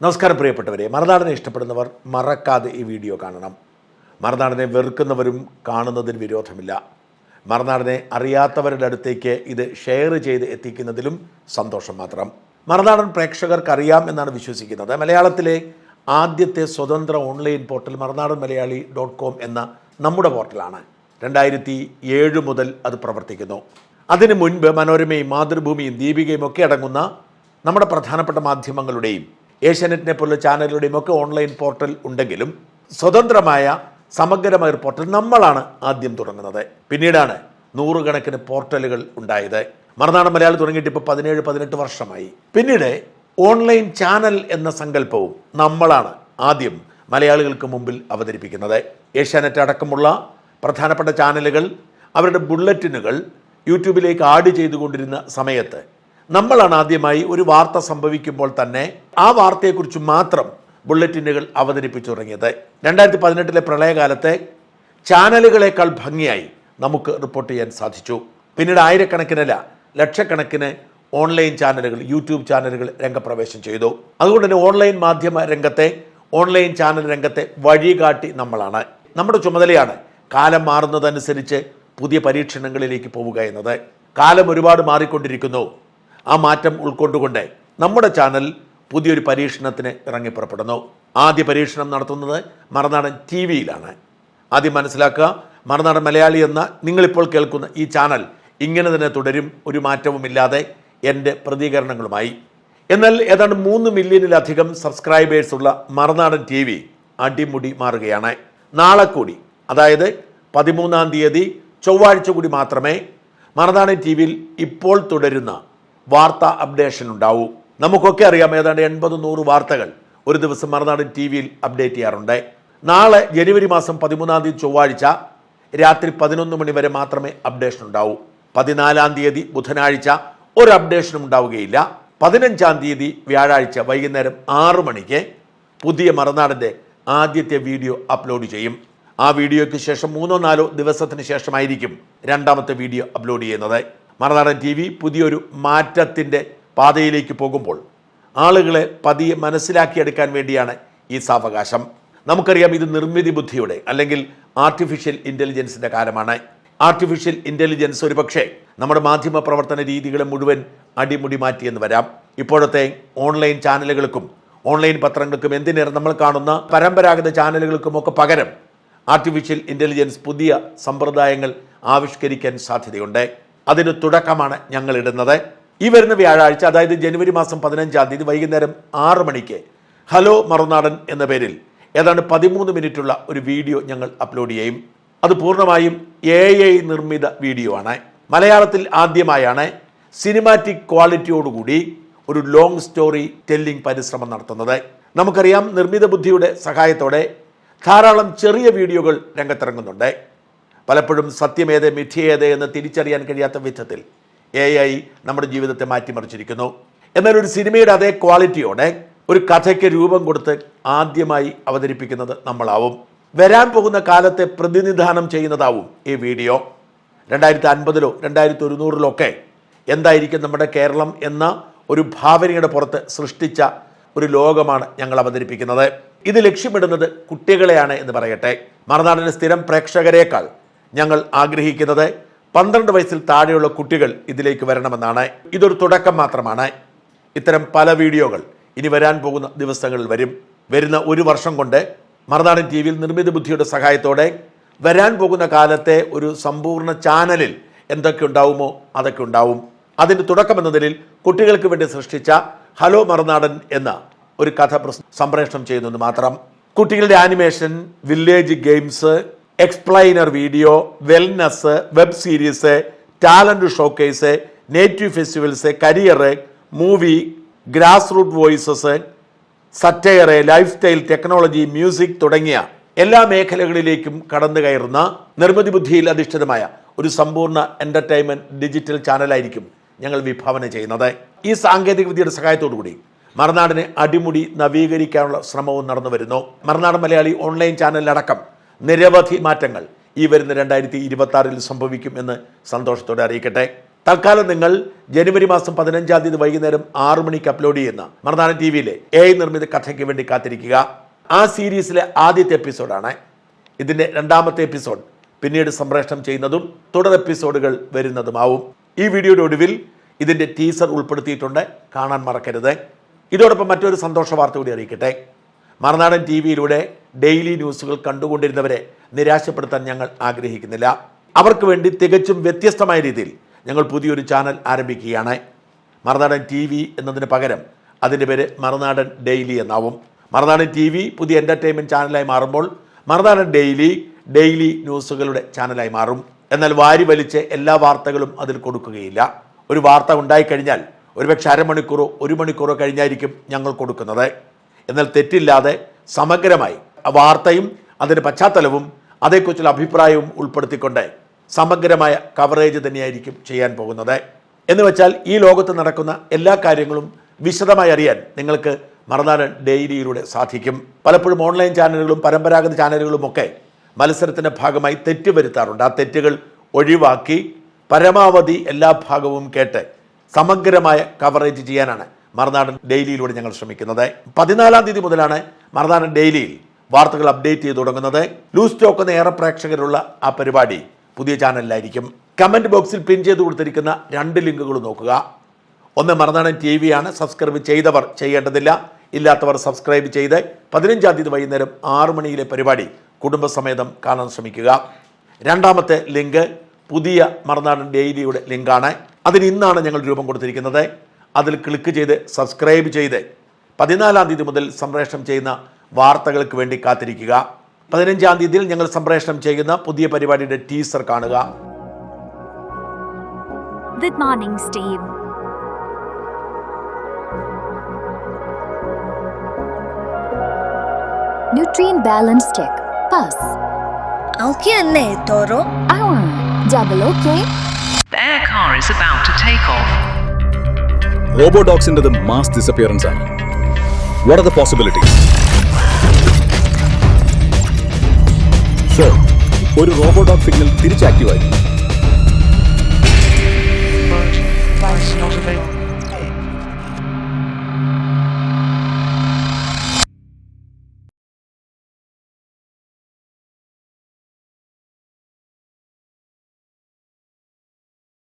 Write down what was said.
നമസ്കാരം പ്രിയപ്പെട്ടവരെ മറനാടനെ ഇഷ്ടപ്പെടുന്നവർ മറക്കാതെ ഈ വീഡിയോ കാണണം. മറനാടനെ വെറുക്കുന്നവരും കാണുന്നതിന് വിരോധമില്ല. മറനാടനെ അറിയാത്തവരുടെ അടുത്തേക്ക് ഇത് ഷെയർ ചെയ്ത് എത്തിക്കുന്നതിലും സന്തോഷം മാത്രം. മറുനാടൻ പ്രേക്ഷകർക്ക് അറിയാം എന്നാണ് വിശ്വസിക്കുന്നത്. മലയാളത്തിലെ ആദ്യത്തെ സ്വതന്ത്ര online portal Marunadan Malayali dot com എന്ന നമ്മുടെ പോർട്ടലാണ് രണ്ടായിരത്തി ഏഴ് മുതൽ അത് പ്രവർത്തിക്കുന്നു. അതിനു മുൻപ് മനോരമയും മാതൃഭൂമിയും ദീപികയും ഒക്കെ അടങ്ങുന്ന നമ്മുടെ പ്രധാനപ്പെട്ട മാധ്യമങ്ങളുടെയും ഏഷ്യാനെറ്റിനെ പോലുള്ള ചാനലുകളുടെയും ഒക്കെ ഓൺലൈൻ പോർട്ടൽ ഉണ്ടെങ്കിലും സ്വതന്ത്രമായ സമഗ്രമായ ഒരു പോർട്ടൽ നമ്മളാണ് ആദ്യം തുടങ്ങുന്നത്. പിന്നീടാണ് നൂറുകണക്കിന് പോർട്ടലുകൾ ഉണ്ടായത്. മറുനാടൻ മലയാളം തുടങ്ങിയിട്ട് ഇപ്പോൾ പതിനേഴ് പതിനെട്ട് വർഷമായി. പിന്നീട് ഓൺലൈൻ ചാനൽ എന്ന സങ്കല്പവും നമ്മളാണ് ആദ്യം മലയാളികൾക്ക് മുമ്പിൽ അവതരിപ്പിക്കുന്നത്. ഏഷ്യാനെറ്റ് അടക്കമുള്ള പ്രധാനപ്പെട്ട ചാനലുകൾ അവരുടെ ബുള്ളറ്റിനുകൾ യൂട്യൂബിലേക്ക് ആഡ് ചെയ്തുകൊണ്ടിരുന്ന സമയത്ത് നമ്മളാണ് ആദ്യമായി ഒരു വാർത്ത സംഭവിക്കുമ്പോൾ തന്നെ ആ വാർത്തയെക്കുറിച്ച് മാത്രം ബുള്ളറ്റിനുകൾ അവതരിപ്പിച്ചു തുടങ്ങിയത്. രണ്ടായിരത്തി പതിനെട്ടിലെ പ്രളയകാലത്തെ ചാനലുകളേക്കാൾ ഭംഗിയായി നമുക്ക് റിപ്പോർട്ട് ചെയ്യാൻ സാധിച്ചു. പിന്നീട് ആയിരക്കണക്കിനല്ല ലക്ഷക്കണക്കിന് ഓൺലൈൻ ചാനലുകൾ യൂട്യൂബ് ചാനലുകൾ രംഗപ്രവേശം ചെയ്തു. അതുകൊണ്ട് തന്നെ ഓൺലൈൻ മാധ്യമ രംഗത്തെ ഓൺലൈൻ ചാനൽ രംഗത്തെ വഴികാട്ടി നമ്മളാണ്. നമ്മുടെ ചുമതലയാണ് കാലം മാറുന്നതനുസരിച്ച് പുതിയ പരീക്ഷണങ്ങളിലേക്ക് പോവുക എന്നത്. കാലം ഒരുപാട് മാറിക്കൊണ്ടിരിക്കുന്നു. ആ മാറ്റം ഉൾക്കൊണ്ടുകൊണ്ട് നമ്മുടെ ചാനൽ പുതിയൊരു പരീക്ഷണത്തിന് ഇറങ്ങി പുറപ്പെടുന്നു ആദ്യ പരീക്ഷണം നടത്തുന്നത് മറുനാടൻ ടി വിയിലാണ് ആദ്യം മനസ്സിലാക്കുക മറുനാടൻ മലയാളി എന്ന നിങ്ങളിപ്പോൾ കേൾക്കുന്ന ഈ ചാനൽ ഇങ്ങനെ തന്നെ തുടരും ഒരു മാറ്റവുമില്ലാതെ എന്റെ പ്രതികരണങ്ങളുമായി. എന്നാൽ ഏതാണ്ട് മൂന്ന് മില്യണിലധികം സബ്സ്ക്രൈബേഴ്സുള്ള മറുനാടൻ ടി വി അടിമുടി മാറുകയാണ്. നാളെ കൂടി അതായത് പതിമൂന്നാം തീയതി ചൊവ്വാഴ്ച കൂടി മാത്രമേ മറുനാടൻ ടി വിയിൽ ഇപ്പോൾ തുടരുന്ന വാർത്താ അപ്ഡേഷൻ ഉണ്ടാവും. നമുക്കൊക്കെ അറിയാം ഏതാണ്ട് എൺപത് നൂറ് വാർത്തകൾ ഒരു ദിവസം മറുനാടൻ ടി വിയിൽ അപ്ഡേറ്റ് ചെയ്യാറുണ്ട്. നാളെ ജനുവരി മാസം പതിമൂന്നാം തീയതി ചൊവ്വാഴ്ച രാത്രി പതിനൊന്ന് മണി വരെ മാത്രമേ അപ്ഡേഷൻ ഉണ്ടാവൂ. പതിനാലാം തീയതി ബുധനാഴ്ച ഒരു അപ്ഡേഷനും ഉണ്ടാവുകയില്ല. പതിനഞ്ചാം തീയതി വ്യാഴാഴ്ച വൈകുന്നേരം ആറു മണിക്ക് പുതിയ മറുനാടിന്റെ ആദ്യത്തെ വീഡിയോ അപ്ലോഡ് ചെയ്യും. ആ വീഡിയോയ്ക്ക് ശേഷം മൂന്നോ നാലോ ദിവസത്തിന് ശേഷമായിരിക്കും രണ്ടാമത്തെ വീഡിയോ അപ്ലോഡ് ചെയ്യുന്നത്. മറുനാടൻ ടി വി പുതിയൊരു മാറ്റത്തിന്റെ പാതയിലേക്ക് പോകുമ്പോൾ ആളുകളെ പതിയെ മനസ്സിലാക്കിയെടുക്കാൻ വേണ്ടിയാണ് ഈ സാവകാശം. നമുക്കറിയാം ഇത് നിർമ്മിതി ബുദ്ധിയുടെ അല്ലെങ്കിൽ ആർട്ടിഫിഷ്യൽ ഇന്റലിജൻസിന്റെ കാലമാണ്. ആർട്ടിഫിഷ്യൽ ഇന്റലിജൻസ് ഒരുപക്ഷെ നമ്മുടെ മാധ്യമ പ്രവർത്തന രീതികളെ മുഴുവൻ അടിമുടി മാറ്റിയെന്ന് വരാം. ഇപ്പോഴത്തെ ഓൺലൈൻ ചാനലുകൾക്കും ഓൺലൈൻ പത്രങ്ങൾക്കും എന്തിനേറെ നമ്മൾ കാണുന്ന പരമ്പരാഗത ചാനലുകൾക്കുമൊക്കെ പകരം ആർട്ടിഫിഷ്യൽ ഇന്റലിജൻസ് പുതിയ സമ്പ്രദായങ്ങൾ ആവിഷ്കരിക്കാൻ സാധ്യതയുണ്ട്. അതിന് തുടക്കമാണ് ഞങ്ങൾ ഇടുന്നത് ഈ വരുന്ന വ്യാഴാഴ്ച അതായത് ജനുവരി മാസം പതിനഞ്ചാം തീയതി വൈകുന്നേരം ആറ് മണിക്ക് ഹലോ മറുനാടൻ എന്ന പേരിൽ ഏതാണ്ട് പതിമൂന്ന് മിനിറ്റുള്ള ഒരു വീഡിയോ ഞങ്ങൾ അപ്ലോഡ് ചെയ്യും. അത് പൂർണമായും എ ഐ നിർമ്മിത വീഡിയോ ആണ്. മലയാളത്തിൽ ആദ്യമായാണ്. സിനിമാറ്റിക് ക്വാളിറ്റിയോടുകൂടി ഒരു ലോങ് സ്റ്റോറി ടെല്ലിംഗ് പരിശ്രമം നടത്തുന്നത്. നമുക്കറിയാം നിർമ്മിത ബുദ്ധിയുടെ സഹായത്തോടെ ധാരാളം ചെറിയ വീഡിയോകൾ രംഗത്തിറങ്ങുന്നുണ്ട്. പലപ്പോഴും സത്യമേത് മിഥ്യയേത് എന്ന് തിരിച്ചറിയാൻ കഴിയാത്ത വിധത്തിൽ എ ഐ നമ്മുടെ ജീവിതത്തെ മാറ്റിമറിച്ചിരിക്കുന്നു. എന്നാൽ ഒരു സിനിമയുടെ അതേ ക്വാളിറ്റിയോടെ ഒരു കഥയ്ക്ക് രൂപം കൊടുത്ത് ആദ്യമായി അവതരിപ്പിക്കുന്നത് നമ്മളാവും. വരാൻ പോകുന്ന കാലത്തെ പ്രതിനിധാനം ചെയ്യുന്നതാവും ഈ വീഡിയോ. രണ്ടായിരത്തി അൻപതിലോ രണ്ടായിരത്തി ഒരുന്നൂറിലോ ഒക്കെ എന്തായിരിക്കും നമ്മുടെ കേരളം എന്ന ഒരു ഭാവനയുടെ പുറത്ത് സൃഷ്ടിച്ച ഒരു ലോകമാണ് ഞങ്ങൾ അവതരിപ്പിക്കുന്നത്. ഇത് ലക്ഷ്യമിടുന്നത് കുട്ടികളെയാണ് എന്ന് പറയട്ടെ. മറുനാടിന് സ്ഥിരം പ്രേക്ഷകരേക്കാൾ ഞങ്ങൾ ആഗ്രഹിക്കുന്നത് പന്ത്രണ്ട് വയസ്സിൽ താഴെയുള്ള കുട്ടികൾ ഇതിലേക്ക് വരണമെന്നാണ്. ഇതൊരു തുടക്കം മാത്രമാണ്. ഇത്തരം പല വീഡിയോകൾ ഇനി വരാൻ പോകുന്ന ദിവസങ്ങളിൽ വരും. വരുന്ന ഒരു വർഷം കൊണ്ട് മറുനാടൻ ടി വിയിൽ നിർമ്മിത ബുദ്ധിയുടെ സഹായത്തോടെ വരാൻ പോകുന്ന കാലത്തെ ഒരു സമ്പൂർണ ചാനലിൽ എന്തൊക്കെ ഉണ്ടാവുമോ അതൊക്കെ ഉണ്ടാവും. അതിന്റെ തുടക്കം എന്ന നിലയിൽ കുട്ടികൾക്ക് വേണ്ടി സൃഷ്ടിച്ച ഹലോ മറുനാടൻ എന്ന ഒരു കഥ സംപ്രേഷണം ചെയ്യുന്നത് മാത്രം. കുട്ടികളുടെ animation village games explainer video wellness web series talent showcase native festivals career movie grass root voices satire lifestyle technology music തുടങ്ങിയ എല്ലാ മേഖലകളിലേക്കും കടന്നു കയറുന്ന നിർമ്മിതി ബുദ്ധിയിൽ അധിഷ്ഠിതമായ ഒരു സമ്പൂർണ എന്റർടൈൻമെന്റ് ഡിജിറ്റൽ ചാനലായിരിക്കും ഞങ്ങൾ വിഭാവന ചെയ്യുന്നത്. ഈ സാങ്കേതിക വിദ്യയുടെ സഹായത്തോടുകൂടി മറുനാടിനെ അടിമുടി നവീകരിക്കാനുള്ള ശ്രമവും നടന്നു വരുന്നു. മറുനാടൻ മലയാളി ഓൺലൈൻ ചാനലിലടക്കം നിരവധി മാറ്റങ്ങൾ ഈ വരുന്ന രണ്ടായിരത്തി ഇരുപത്തി ആറിൽ സംഭവിക്കും എന്ന് സന്തോഷത്തോടെ അറിയിക്കട്ടെ. തൽക്കാലം നിങ്ങൾ ജനുവരി മാസം പതിനഞ്ചാം തീയതി വൈകുന്നേരം ആറു മണിക്ക് അപ്ലോഡ് ചെയ്യുന്ന മർദാന ടി വിയിലെ എ നിർമ്മിത കഥയ്ക്ക് വേണ്ടി കാത്തിരിക്കുക. ആ സീരീസിലെ ആദ്യത്തെ എപ്പിസോഡാണ്. ഇതിന്റെ രണ്ടാമത്തെ എപ്പിസോഡ് പിന്നീട് സംപ്രേഷണം ചെയ്യുന്നതും തുടർ എപ്പിസോഡുകൾ വരുന്നതുമാവും. ഈ വീഡിയോയുടെ ഒടുവിൽ ഇതിന്റെ ടീസർ ഉൾപ്പെടുത്തിയിട്ടുണ്ട്. കാണാൻ മറക്കരുത്. ഇതോടൊപ്പം മറ്റൊരു സന്തോഷ വാർത്ത കൂടി അറിയിക്കട്ടെ. മറുനാടൻ ടി വിയിലൂടെ ഡെയിലി ന്യൂസുകൾ കണ്ടുകൊണ്ടിരുന്നവരെ നിരാശപ്പെടുത്താൻ ഞങ്ങൾ ആഗ്രഹിക്കുന്നില്ല. അവർക്ക് വേണ്ടി തികച്ചും വ്യത്യസ്തമായ രീതിയിൽ ഞങ്ങൾ പുതിയൊരു ചാനൽ ആരംഭിക്കുകയാണ്. മറുനാടൻ ടി വി എന്നതിന് പകരം അതിന്റെ പേര് മറുനാടൻ ഡെയിലി എന്നാവും. മറുനാടൻ ടി വി പുതിയ എന്റർടൈൻമെന്റ് ചാനലായി മാറുമ്പോൾ മറുനാടൻ ഡെയിലി ഡെയിലി ന്യൂസുകളുടെ ചാനലായി മാറും. എന്നാൽ വാരി വലിച്ച് എല്ലാ വാർത്തകളും അതിൽ കൊടുക്കുകയില്ല. ഒരു വാർത്ത ഉണ്ടായിക്കഴിഞ്ഞാൽ ഒരുപക്ഷെ അരമണിക്കൂറോ ഒരു മണിക്കൂറോ കഴിഞ്ഞായിരിക്കും ഞങ്ങൾ കൊടുക്കുന്നത്. എന്നാൽ തെറ്റില്ലാതെ സമഗ്രമായി വാർത്തയും അതിന്റെ പശ്ചാത്തലവും അതേക്കുറിച്ചുള്ള അഭിപ്രായവും ഉൾപ്പെടുത്തിക്കൊണ്ട് സമഗ്രമായ കവറേജ് തന്നെയായിരിക്കും ചെയ്യാൻ പോകുന്നത്. എന്ന് വെച്ചാൽ ഈ ലോകത്ത് നടക്കുന്ന എല്ലാ കാര്യങ്ങളും വിശദമായി അറിയാൻ നിങ്ങൾക്ക് മറുനാടൻ ഡെയിലിയിലൂടെ സാധിക്കും. പലപ്പോഴും ഓൺലൈൻ ചാനലുകളും പരമ്പരാഗത ചാനലുകളും ഒക്കെ മത്സരത്തിന്റെ ഭാഗമായി തെറ്റ് വരുത്താറുണ്ട് ആ തെറ്റുകൾ ഒഴിവാക്കി പരമാവധി എല്ലാ ഭാഗവും കേട്ട് സമഗ്രമായ കവറേജ് ചെയ്യാനാണ് മറുനാടൻ ഡെയിലിയിലൂടെ ഞങ്ങൾ ശ്രമിക്കുന്നത്. പതിനാലാം തീയതി മുതലാണ് മറുനാടൻ ഡെയിലിയിൽ വാർത്തകൾ അപ്ഡേറ്റ് ചെയ്ത് തുടങ്ങുന്നത്. ലൂസ് ടോക്ക് എന്ന ഏറെ പ്രേക്ഷകരുള്ള ആ പരിപാടി പുതിയ ചാനലിലായിരിക്കും. കമന്റ് ബോക്സിൽ പിൻ ചെയ്ത് കൊടുത്തിരിക്കുന്ന രണ്ട് ലിങ്കുകൾ നോക്കുക. ഒന്ന് മറുനാടൻ ടി ആണ് സബ്സ്ക്രൈബ് ചെയ്തവർ ചെയ്യേണ്ടതില്ല. ഇല്ലാത്തവർ സബ്സ്ക്രൈബ് ചെയ്ത് പതിനഞ്ചാം തീയതി വൈകുന്നേരം ആറു മണിയിലെ പരിപാടി കുടുംബസമേതം കാണാൻ ശ്രമിക്കുക. രണ്ടാമത്തെ ലിങ്ക് പുതിയ മറുനാടൻ ഡെയിലിയുടെ ലിങ്കാണ്. അതിന് ഇന്നാണ് ഞങ്ങൾ രൂപം കൊടുത്തിരിക്കുന്നത്. അതിൽ ക്ലിക്ക് ചെയ്ത് സബ്സ്ക്രൈബ് ചെയ്ത് പതിനാലാം തീയതി മുതൽ സംപ്രേഷണം ചെയ്യുന്ന വാർത്തകൾക്ക് വേണ്ടി കാത്തിരിക്കുക. പതിനഞ്ചാം തീയതിയിൽ ഞങ്ങൾ സംപ്രേഷണം ചെയ്യുന്ന പുതിയ പരിപാടിയുടെ ടീസർ കാണുക. അല്ലേ തോറോ? Double okay. The air car is about to take off. റോബോഡോക്സിന്റെത് മാസ് ഡിസപ്പിയറൻസ് ആണ് what are the possibilities sir ഒരു റോബോഡോക് സിഗ്നൽ തിരിച്ച് ആക്റ്റീവ് ആയി